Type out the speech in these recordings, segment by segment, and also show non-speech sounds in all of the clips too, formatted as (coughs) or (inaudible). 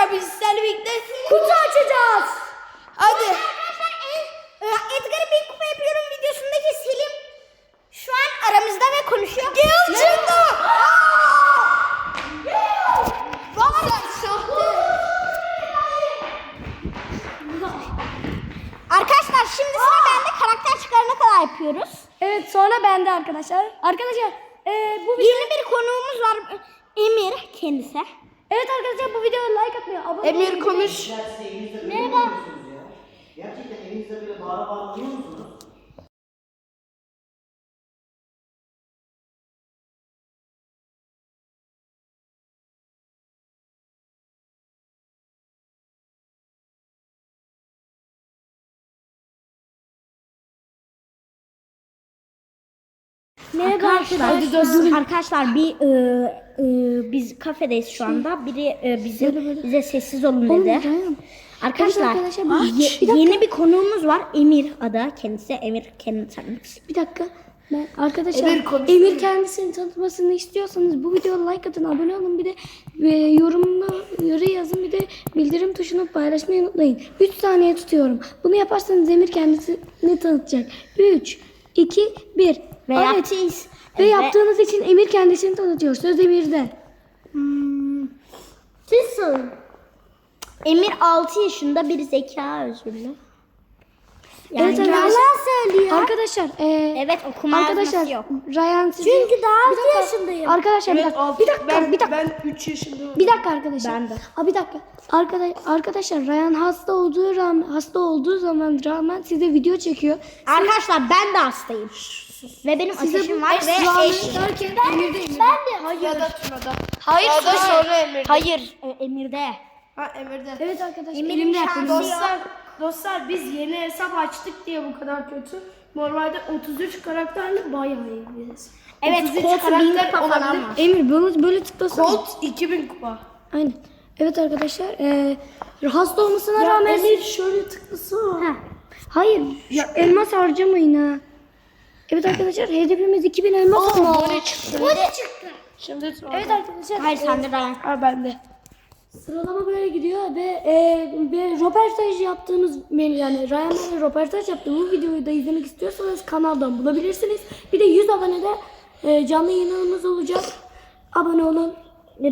arkadaşlar biz sizlerle birlikte Kutu açacağız. hadi. Arkadaşlar e, Edgar'ı bir kupa yapıyorum videosundaki Selim şu an aramızda ve konuşuyor. Gel. Arkadaşlar şimdi sıra bende karakter çıkarana kadar yapıyoruz. Evet sonra bende arkadaşlar. Arkadaşlar e, bu video... Yeni bir konuğumuz var Emir kendisi. Evet arkadaşlar bu videoya like atmayı, abone olmayı... Emir konuş. Merhaba. Gerçekten evinizde böyle bağıra bağıra uyuyor musunuz? Merhaba arkadaşlar. Arkadaşlar bir e, e, biz kafedeyiz şu anda. Biri e, bize bize sessiz olun dedi. Ryan. Arkadaşlar, ye- bir dakika. yeni bir konuğumuz var. Emir adı kendisi. Emir kendini tanıtır. Bir dakika. Ben arkadaşlar Emir Emir, kendisini tanıtmasını istiyorsanız bu videoya like atın, abone olun bir de e, yorumları yazın bir de bildirim tuşunu paylaşmayı unutmayın. 3 saniye tutuyorum. Bunu yaparsanız Emir kendisini tanıtacak. 3 2 1 Ve Evet. yaptıyız. Ve yaptığınız için Emir kendisini tanıtıyor. Söz Emir'de. Siz sorun. Emir 6 yaşında bir zeka özürlü. Yani Evet, yalan arkadaşlar- söylüyor. Arkadaşlar, e, Evet okuma arkadaşlar yok. Ryan sizi... Çünkü daha Bir dakika. altı yaşındayım. Arkadaşlar bir Evet, dakika. altı- Bir dakika, ben, bir dakika. Ben 3 yaşındayım. Bir dakika arkadaşlar. Ben de. Ha bir dakika. Arkadaş, arkadaşlar Ryan hasta olduğu rağmen hasta olduğu zaman rağmen size video çekiyor. Arkadaşlar ben de hastayım. Ve benim ateşim var ve eş. derken Emir de Emir. Ben de. Ya da Tuna'da. Hayır. Ya da sonra Emir'de. Hayır. e, Emir'de. Ha Emir'de. Evet arkadaşlar. Emir'in elimde yaptım. Dostlar, dostlar biz yeni hesap açtık diye bu kadar kötü. Normalde 33 karakterli bayağı iyi bir hesap. Evet 33 kod bin karakter kupa falan olabilir. var. Emir bunu böyle tıklasana. Colt 2000 kupa. Aynen. Evet arkadaşlar. E, hasta olmasına rağmen Emir şöyle tıklasana. Ha. Hayır. Ya elmas harcamayın ha. Evet arkadaşlar hedefimiz 2000 elmas. Oldu. böyle çıktı. Böyle çıktı. Şimdi Tuna'da. Evet arkadaşlar. Hayır sende Ryan. Ha bende. Sıralama böyle gidiyor ve e, bir röportaj yaptığımız benim yani Ryan'la röportaj yaptığı bu videoyu da izlemek istiyorsanız kanaldan bulabilirsiniz. Bir de 100 abonede e, canlı yayınımız olacak. Abone olun.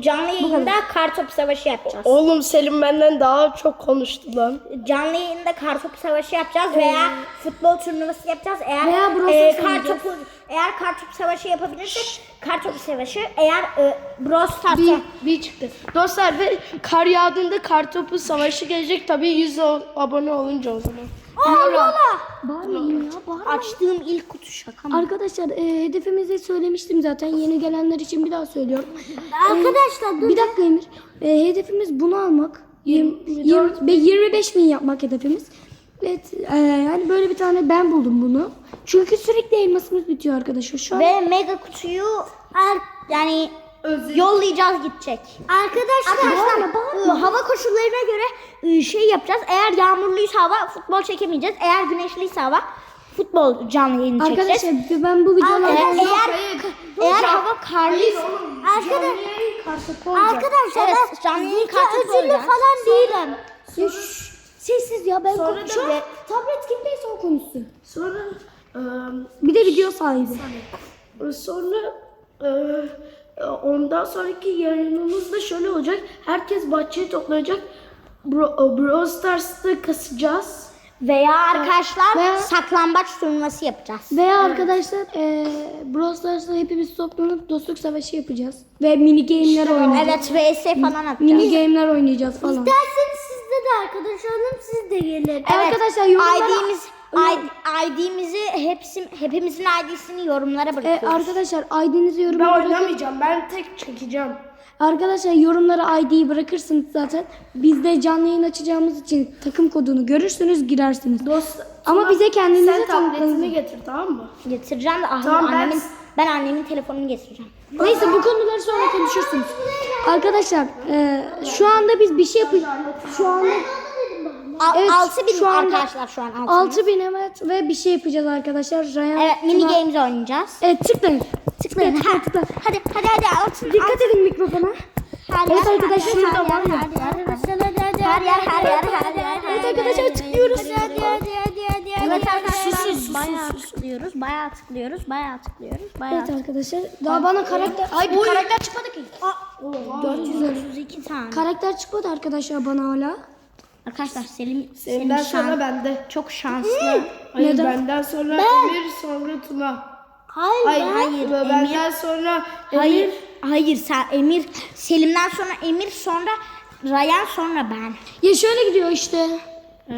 Canlı yayında kartop savaşı yapacağız. Oğlum Selim benden daha çok konuştu lan. Canlı yayında kartop savaşı yapacağız veya futbol turnuvası yapacağız. Eğer Veya Brawl e, Stars kartopu eğer kartop savaşı yapabilirsek kartop savaşı eğer e, Brawl Bir, Stars'ta bir çıktı. Dostlar ve kar yağdığında kar topu savaşı gelecek tabii 100 o- abone olunca o zaman. Bağırmayın ya bağırmayın. açtığım ilk kutu şaka mı? Arkadaşlar e, hedefimizi söylemiştim zaten yeni gelenler için bir daha söylüyorum. (laughs) Arkadaşlar dur. Bir dakika Emir. E, hedefimiz bunu almak. 20, 25 bin yapmak hedefimiz. Evet, e, yani böyle bir tane ben buldum bunu. Çünkü sürekli elmasımız bitiyor arkadaşlar. Şu an Ve mega kutuyu er- yani yollayacağız gidecek. Arkadaşlar, bağırma. e, hava koşullarına göre e, şey yapacağız. Eğer yağmurluysa hava futbol çekemeyeceğiz. Eğer güneşliyse hava futbol canlı yayını çekeceğiz. Arkadaşlar ben bu videoları Eğer, eğer, eğer hava karlıysa arkadaşlar arkadaşlar Evet, canlı yayın olacak. falan değilim. Şşş, sessiz ya ben Sonra kon- da tablet kimdeyse o konuşsun. Sonra Bir de video sahibi. sonra eee, ondan sonraki yayınımız da şöyle olacak. Herkes bahçeye toplanacak. Bro, e, Brawl Stars'ta kasacağız. Veya arkadaşlar Veya- saklambaç turnuvası yapacağız. Veya arkadaşlar eee Brawl Stars'ta hepimiz toplanıp dostluk savaşı yapacağız. Ve mini game'ler oynayacağız. Evet vs falan atacağız. Mini game'ler oynayacağız falan. İsterseniz sizde de arkadaş olun siz de gelin. Evet, Arkadaşlar yorumlara- ID'miz, ID, ID'mizi hepsi, hepimizin ID'sini yorumlara E, bırakıyoruz. arkadaşlar ID'nizi Ben yorumlara bırakın. oynamayacağım. Ben tek çekeceğim. Arkadaşlar yorumlara ID'yi bırakırsınız zaten. Biz de canlı yayın açacağımız için takım kodunu görürsünüz girersiniz. Dost, Ama bize kendinizi Sen tabletini getir tamam mı? Getireceğim de ah, Tamam, ben- annemin, ben... annemin telefonunu getireceğim. Neyse bu konuları sonra konuşursunuz. Arkadaşlar e, şu anda biz bir şey yapıyoruz. Şu anda Al, Evet, 6 bin şu anda arkadaşlar şu an 6 bin. 6000 evet ve bir şey yapacağız arkadaşlar. Ryan, Evet mini Tuna- games oynayacağız. Evet tıklayın. Tıklayın. Tıkla, Ha, tıkla. Hadi hadi hadi altın. Dikkat edin mikrofona. Hadi, Evet arkadaşlar, hadi, şurada var ya. hadi, hadi, hadi. Her yer her yer her yer. Evet arkadaşlar tıklıyoruz. Hadi hadi hadi hadi. Evet arkadaşlar bayağı tıklıyoruz. Bayağı tıklıyoruz. Bayağı tıklıyoruz. Bayağı Evet arkadaşlar. Daha bana karakter... Ay bir karakter çıkmadı ki. 432 tane. Karakter çıkmadı arkadaşlar bana hala. Arkadaşlar Selim Selim'den Selim sonra şan, bende. çok şanslı. Hayır Neden? benden sonra Emir sonra Tuna. Hayır Hayır, hayır. Emir, benden sonra Emir. hayır. Hayır sen Emir Selim'den sonra Emir sonra Rayan sonra ben. Ya şöyle gidiyor işte. Ha.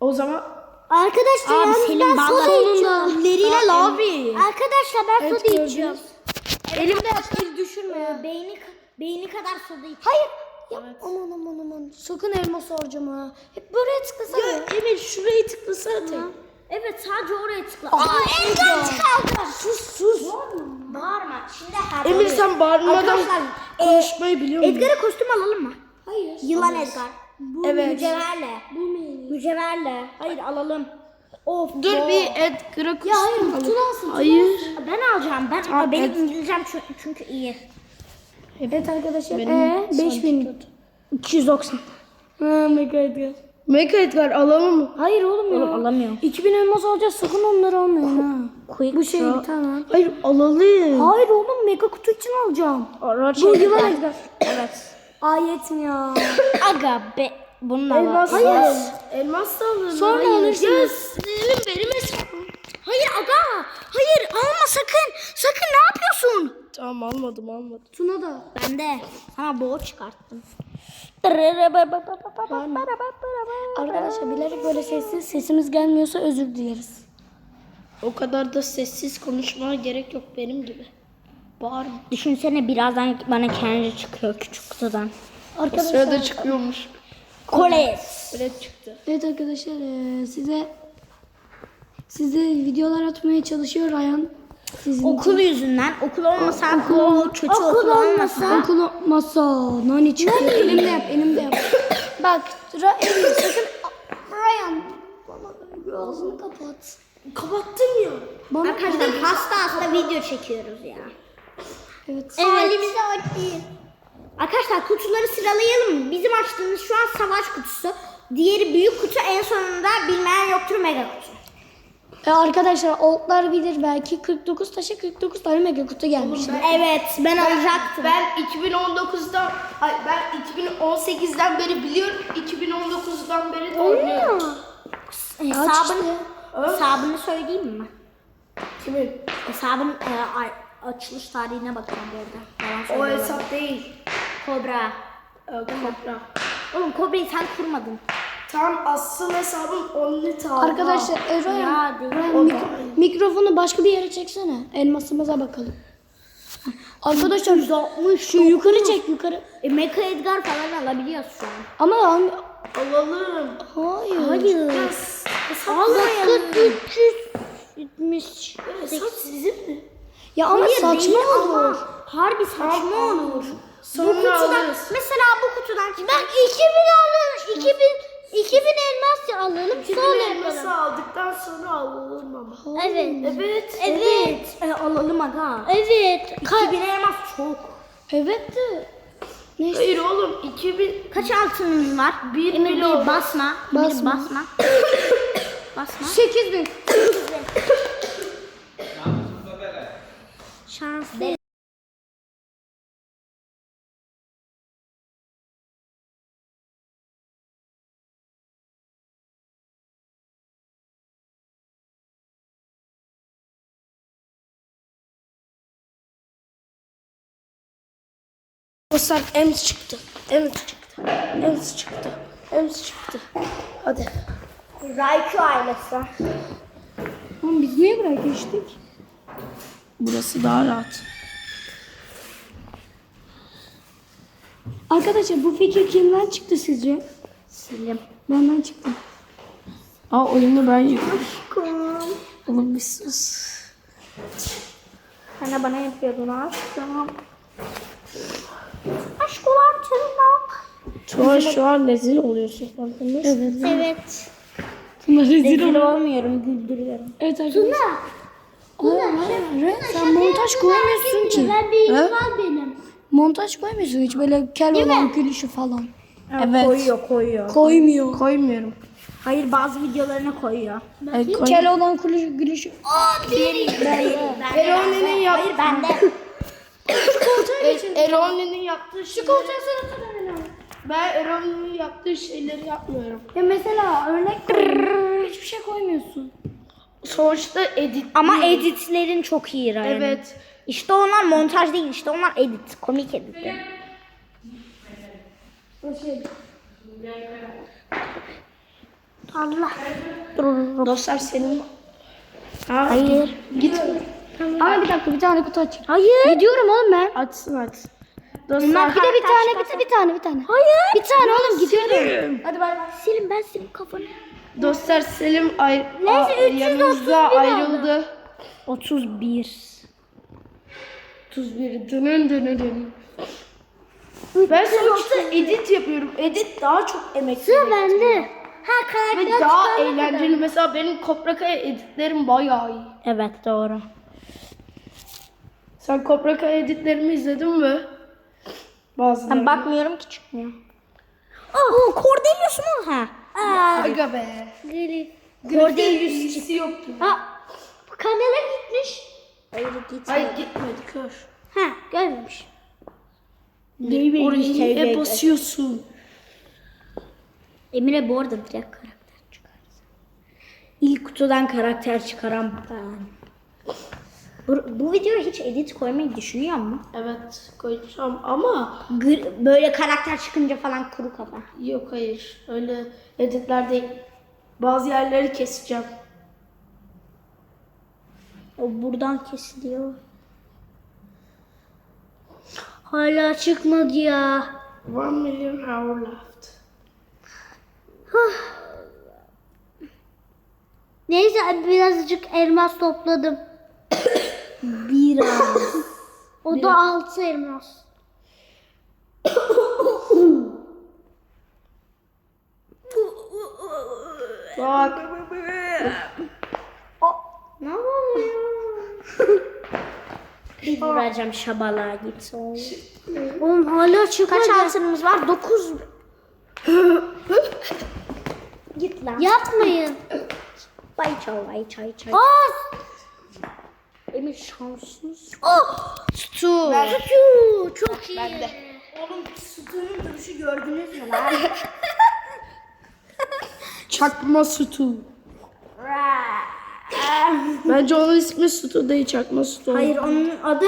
O zaman Arkadaşlar Abi, Selim soda içiyorum. Elleriyle lavi. Arkadaşlar ben soda içiyorum. Elimde el düşürme. Beyni beyni kadar soda içiyorum. Hayır. Ya aman aman aman. Sakın elma soracağım ha. Hep buraya tıklasana. ya Emir şurayı tıklasana tek. Evet sadece oraya tıkla. Aa elden çıkardı. Sus sus. Bağırma. Şimdi her Emir sen bağırmadan Arkadaşlar, konuşmayı biliyor musun? Edgar'a kostüm alalım mı? Hayır. Yılan Edgar. Bu Evet. mücevherle. Bulmayın. Mücevherle. Hayır alalım. Of. Dur of. bir Edgar'a Ya hayır. Tuna alsın. Hayır. Ben alacağım. Ben Tamam, benim İngilizcem çünkü, çünkü iyi. Evet arkadaşlar. Benim Ee, 5290. Ha mega Edgar. Mega Edgar alalım mı? Hayır oğlum ya. Oğlum alamıyorum. 2000 elmas alacağız sakın onları almayın ha. Quick Bu şey tamam. Hayır alalım. Hayır oğlum mega kutu için alacağım. Araç Bu Edgar. yılan (laughs) Edgar. Evet. Ayet mi ya? (laughs) Aga be. Bununla Elmas Hayır. Elmas da alırım. Sonra Hayır. alırsınız. Selim benim hesabım. Hayır aga. Hayır alma sakın. Sakın ne yapıyorsun? Tamam almadım almadım. Tuna da. Ben de sana boğ çıkarttım. Arkadaşlar bilerek böyle sessiz sesimiz gelmiyorsa özür dileriz. O kadar da sessiz konuşmaya gerek yok benim gibi. Bağırma. Düşünsene birazdan bana kendi çıkıyor küçük kutudan. O sırada çıkıyormuş. Koles. Böyle çıktı. Evet arkadaşlar eee, size size videolar atmaya çalışıyor Ayhan. Sizin Okul yüzünden. Okul olmasa okul, kötü okul, olmasa. Okul olmasa nani çıkıyor. Elimde yap, elimde yap. (coughs) Bak, Emir, sakın (coughs) Ryan bana ağzını kapat. Kapattım ya. Bana Arkadaşlar hasta hasta video çekiyoruz ya. evet. Halimize bakayım. Arkadaşlar kutuları sıralayalım? Bizim açtığımız şu an savaş kutusu. Diğeri büyük kutu en sonunda bilmeyen yoktur mega kutu. E, arkadaşlar oldlar bilir belki 49 taşa 49 tane mega kutu gelmişti. Evet ben alacaktım. Ben 2019'dan, ay ben 2018'den beri biliyorum. 2019'dan beri de oynuyorum. Hesabını, hesabını söyleyeyim mi? Kimin? Hesabın e, ay- açılış tarihine bakacağım bu arada. Yalan O söylüyorum. hesap değil. Kobra. Ee, Kobra. Oğlum Kobra'yı sen kurmadın. Tam asıl hesabım only tavla. Arkadaşlar e. Ryan mik- mikrofonu başka bir yere çeksene. Elmasımıza bakalım. Arkadaşlar şu yukarı çek yukarı. E, Mecha Edgar falan alabiliyoruz şu an. Ama al- Alalım. hayır. Hayır. 370. Hesap sizin mi? Ya ama Hayır, saçma değil olur. ama Harbi saçma olur. Sonra bu kutudan, alırız. mesela bu kutudan Ben 2000 alırım. 2000 2000 elmas alalım. Kimin elması aldıktan sonra alalım ama. Evet. Evet. Evet. E, alalım aga. Evet. 2000 elmas çok. Evet de. Neyse. Hayır oğlum 2000 Kaç altınımız var? Bir Emir milyon. basma. Basma. Basma. (coughs) basma. 8000. Dostlar Ems çıktı. Ems çıktı. Ems çıktı. Ems çıktı. Hadi. Raichu ailesi. Oğlum biz niye buraya geçtik? Burası daha rahat. Arkadaşlar bu fikir kimden çıktı sizce? Selim. Benden çıktı. Aa oyunu ben yıkıyorum. Oğlum bir sus. Sen de bana yapıyordun aşkım. Aşk olan tırnak. Şu an şu an rezil oluyorsun farkında mısın? Evet. Evet. Bunlar rezil Rezil oldu. olmuyorum, güldürüyorum. Evet arkadaşlar. Hayır, hayır, hayır. Sen montaj koyamıyorsun ki. bir Ha? var benim. montaj koymuyorsun hiç böyle kel olan gülüşü falan. Evet. Koyuyor koyuyor. Koymuyor. Koymuyorum. Hayır bazı videolarına koyuyor. Ay, koy- Kel olan gülüşü. gülüşü. Erone'nin yap Hayır bende. E- Erone'nin yaptığı şeyleri... Ben Erone'nin yaptığı şeyleri yapmıyorum. Ya mesela örnek. Hiçbir şey koymuyorsun. Sonuçta edit. Ama editlerin çok iyi Ryan. Evet. İşte onlar montaj değil işte onlar edit. Komik editler. Allah. Dostlar senin... Hayır. Git. Ama bir dakika bir tane kutu aç. Hayır. Gidiyorum oğlum ben. Açsın aç. Bunlar Dostlar Bir de bir tane bir, bir tane bir tane. Hayır. Bir tane oğlum gidiyorum. Hadi bay bay. Silin ben silin kafanı. Dostlar Selim ay Neyse, a- 331 yanımızda oldu. ayrıldı. 31. 31 dönün dönün dönün. Ben sonuçta edit yapıyorum. Edit daha çok emek Sıra bende. Ha karakter ve daha eğlenceli. Mesela benim Cobra Kai editlerim bayağı iyi. Evet doğru. Sen Cobra Kai editlerimi izledin mi? Bazıları. Ben bakmıyorum ki çıkmıyor. Oh, Cordelius mu? Ha. Aa, Aga be. Cordelius. Yüzücüsü yoktu. Ha, kanala gitmiş. Hayır git. Hayır gitmedi kör. Ha, görmemiş. Orayı niye bekle. basıyorsun? Emir'e bu arada direkt karakter çıkarız. İlk kutudan karakter çıkaran ben. Bu, bu videoya hiç edit koymayı düşünüyor mu? Evet koyacağım ama Gır- böyle karakter çıkınca falan kuru kafa. yok hayır. Öyle editler değil. Bazı yerleri keseceğim. O buradan kesiliyor. Hala çıkmadı ya. One million hour left. Neyse birazcık elmas topladım. (coughs) Biraz. (laughs) O da altı elmas. Bak. Ne oluyor? Bir vuracağım şabalığa git Oğlum hala çıkmadı. Kaç altınımız var? Dokuz. git lan. Yapmayın. Bay çay, bay çay, çay. Aa! Emir şanssız. Oh! Stu. Stu. Çok iyi. Oğlum sütunun duruşu gördünüz mü lan? (laughs) Çakma sütü. Bence onun ismi sütü değil çakma sütü. Hayır onun adı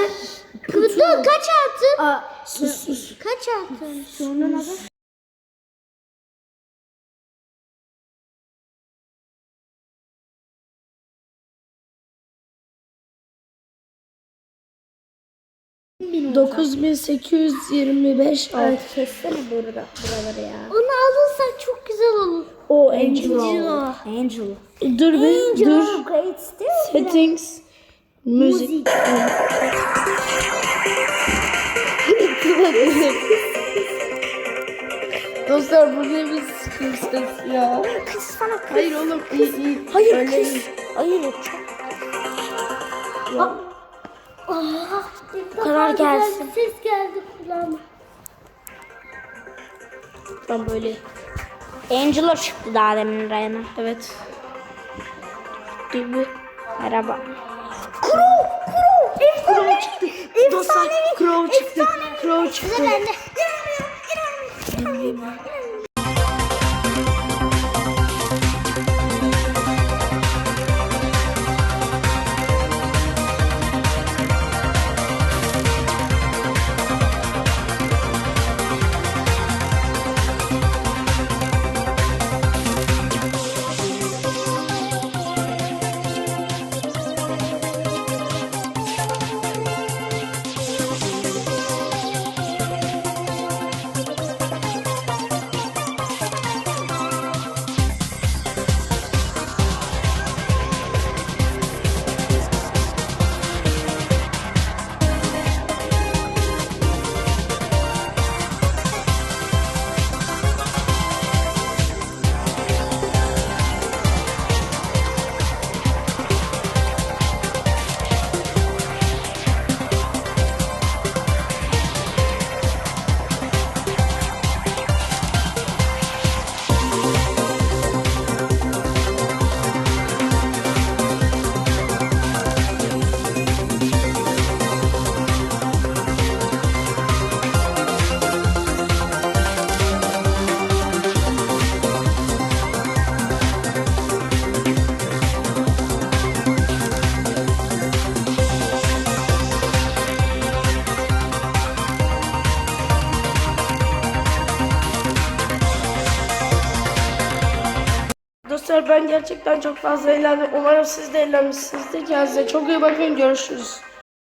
Kutu. Kaç altın? Aa, sus sus. Kaç altın? Onun adı? 9825 Evet kessene burada, buraları ya. Onu alırsak çok güzel olur. O Angelo. Angelo. Dur bir dur. Great still. Settings. Müzik. (laughs) Dostlar bu ne bir sıkım ses ya. Kız sana kız. Hayır oğlum iyi iyi. Hayır Öyle kız. iyi. Hayır çok. Bu kadar gelsin. Ses geldi kulağıma. Tam böyle. Angelo çıktı daha demin Ryan'a. Evet. Mi? Merhaba. Kuro, kuro, efsane çıktı. Dostlar Crow çıktı. Crow çıktı. Sıra bende. arkadaşlar ben gerçekten çok fazla eğlendim. Umarım siz de eğlenmişsinizdir. Kendinize çok iyi bakın. Görüşürüz.